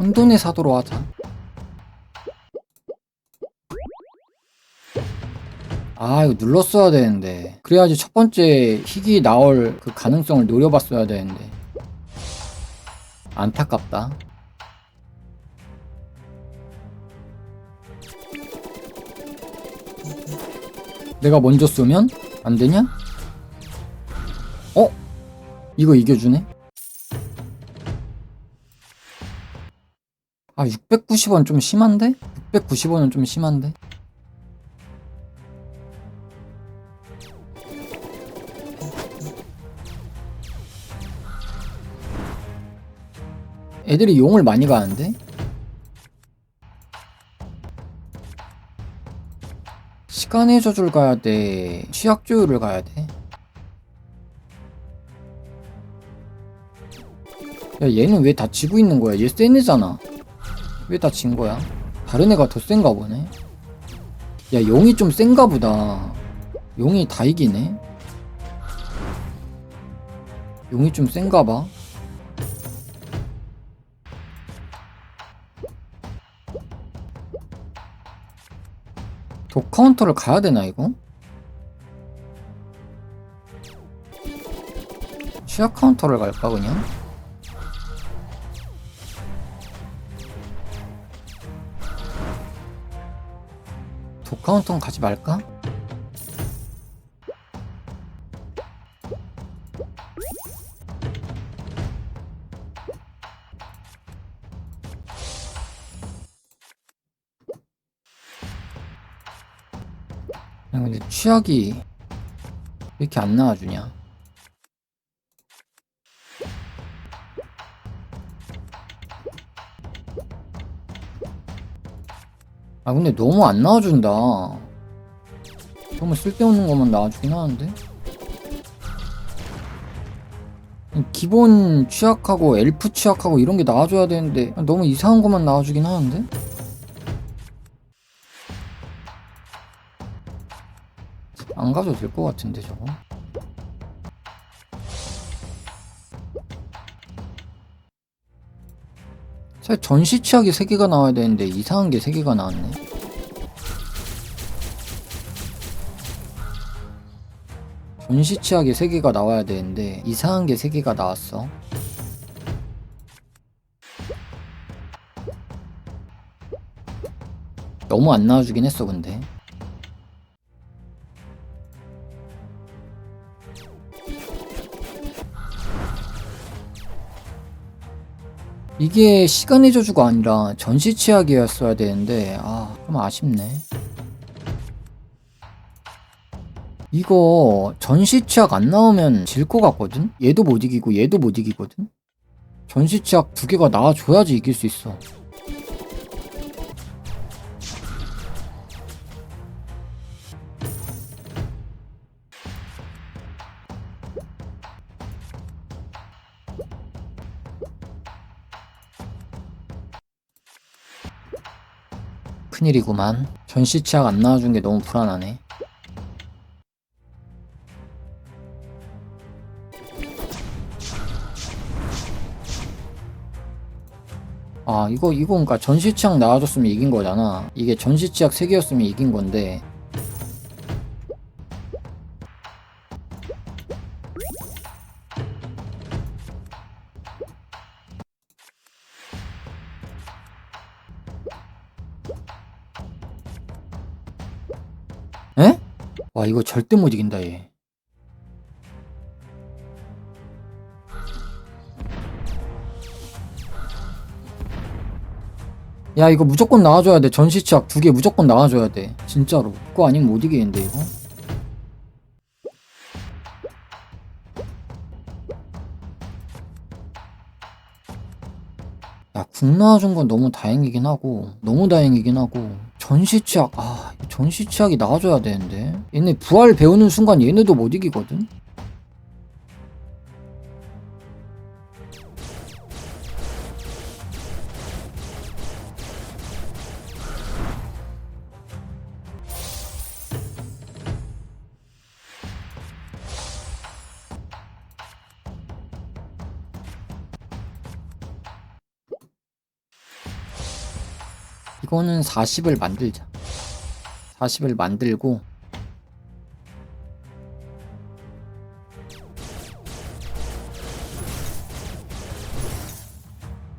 혼돈의 사도로 하자. 아 이거 눌렀어야 되는데 그래야지 첫 번째 희귀 나올 그 가능성을 노려봤어야 되는데 안타깝다 내가 먼저 쏘면 안 되냐? 어? 이거 이겨주네? 아 690원 좀 심한데? 690원은 좀 심한데? 애들이 용을 많이 가는데? 시간의 저줄 가야 돼. 취약 조율을 가야 돼. 야, 얘는 왜 다 지고 있는 거야? 얘센 애잖아. 왜 다 진 거야? 다른 애가 더 센가 보네. 야, 용이 좀 센가 보다. 용이 다 이기네. 용이 좀 센가 봐. 독 카운터를 가야 되나 이거? 취약 카운터를 갈까 그냥? 카운터는 가지 말까? 야, 근데 취약이 왜 이렇게 안 나와주냐? 아 근데 너무 안 나와준다. 너무 쓸데없는 것만 나와주긴 하는데. 기본 취약하고 엘프 취약하고 이런 게 나와줘야 되는데 너무 이상한 것만 나와주긴 하는데. 안 가도 될 것 같은데 저거. 사실 전시 취약이 3개가 나와야 되는데 이상한 게 3개가 나왔네. 전시 취약이 3개가 나와야 되는데 이상한 게 3개가 나왔어. 너무 안 나와주긴 했어 근데. 이게 시간의 저주가 아니라 전시 취약이었어야 되는데 아 좀 아쉽네 이거 전시 취약 안 나오면 질 것 같거든? 얘도 못 이기고 얘도 못 이기거든? 전시 취약 두 개가 나와줘야지 이길 수 있어 큰일이구만. 전시 취약 안 나와준 게 너무 불안하네. 아 이거 이거 그러니까 전시치약 나와줬으면 이긴 거잖아. 이게 전시치약 3개였으면 이긴 건데 와 이거 절대 못 이긴다 얘. 야 이거 무조건 나와줘야 돼. 전시치약 두 개 무조건 나와줘야 돼. 진짜로. 그거 아니면 못 이기는데 이거? 야 국 나와준 건 너무 다행이긴 하고 너무 다행이긴 하고 전시 치약 아 전시 치약이 나와줘야 되는데. 얘네 부활 배우는 순간 얘네도 못 이기거든 이거는 40을 만들자. 40을 만들고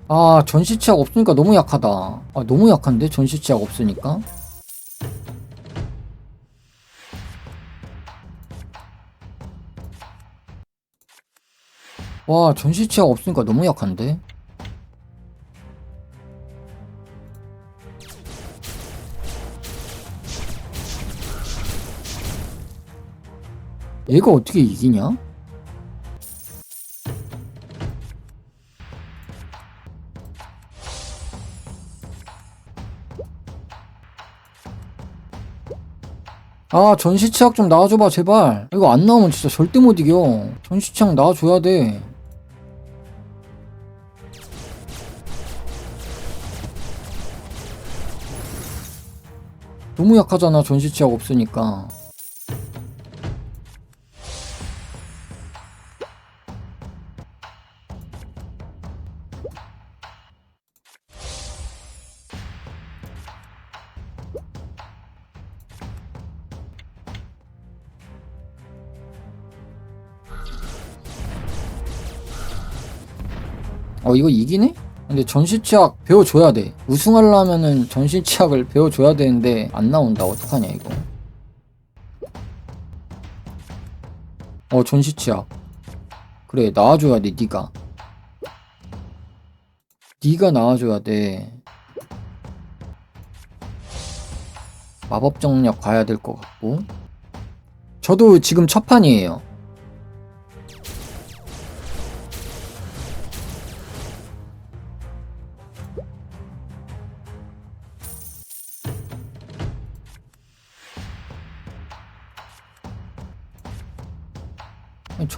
아 전시치약 없으니까 너무 약하다. 아 너무 약한데? 전시치약 없으니까? 와 전시치약 없으니까 너무 약한데 얘가 어떻게 이기냐? 아 전시치약 좀 나와줘봐 제발. 이거 안 나오면 진짜 절대 못 이겨. 전시치약 나와줘야 돼. 너무 약하잖아 전시치약 없으니까 어 이거 이기네? 근데 전시치약 배워줘야 돼. 우승하려면은 전시치약을 배워줘야 되는데 안 나온다. 어떡하냐 이거. 어 전시치약. 그래 나와줘야 돼 니가. 니가 나와줘야 돼. 마법 정력 가야 될 것 같고. 저도 지금 첫 판이에요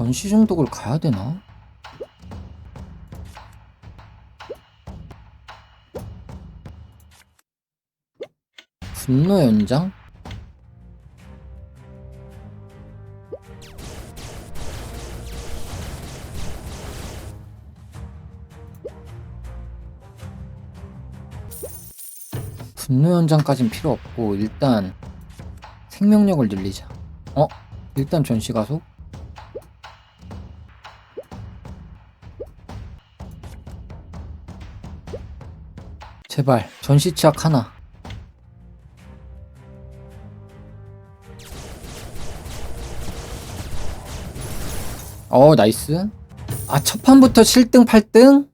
전시 중독을 가야 되나? 분노 연장? 분노 연장까진 필요 없고 일단 생명력을 늘리자. 어? 일단 전시 가속? 제발 전시치약 하나. 어 나이스. 아 첫판부터 7등 8등?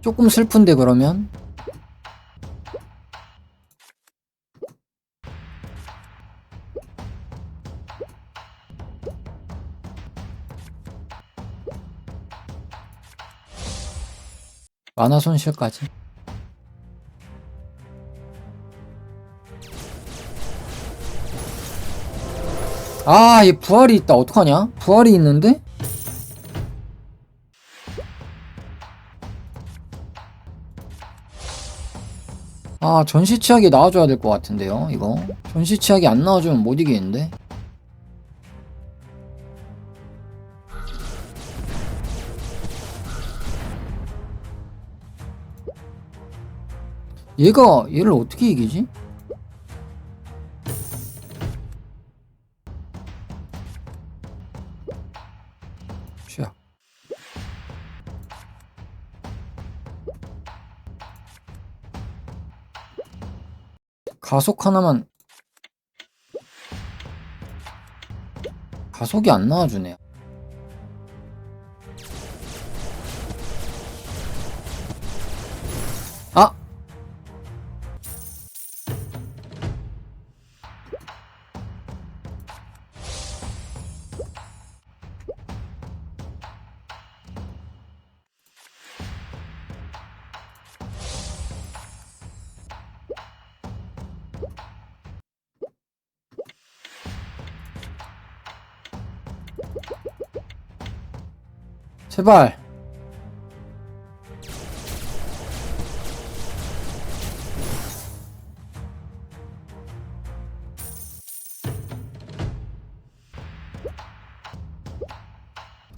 조금 슬픈데 그러면 만화 손실까지 아, 얘 부활이 있다. 어떡하냐? 부활이 있는데? 아, 전시치약이 나와줘야 될 것 같은데요, 이거. 전시치약이 안 나와주면 못 이기는데? 얘가, 얘를 어떻게 이기지? 취약. 가속 하나만 가속이 안 나와주네요. 아! 제발.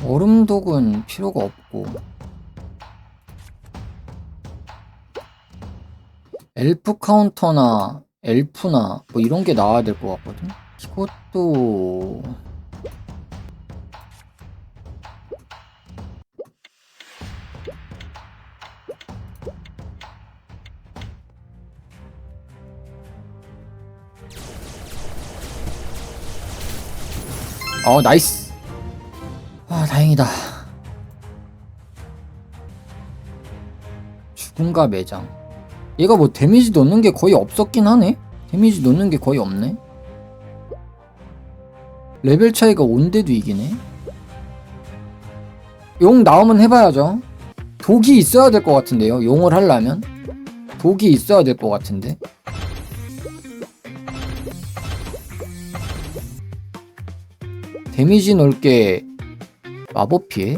얼음독은 필요가 없고 엘프 카운터나 엘프나 뭐 이런 게 나와야 될 것 같거든. 이것도 어 나이스. 아 다행이다. 죽음과 매장. 얘가 뭐 데미지 넣는 게 거의 없었긴 하네? 데미지 넣는 게 거의 없네? 레벨 차이가 온데도 이기네? 용 나오면 해봐야죠. 독이 있어야 될 것 같은데요. 용을 하려면. 독이 있어야 될 것 같은데. 데미지 넣을 게 마법 피해?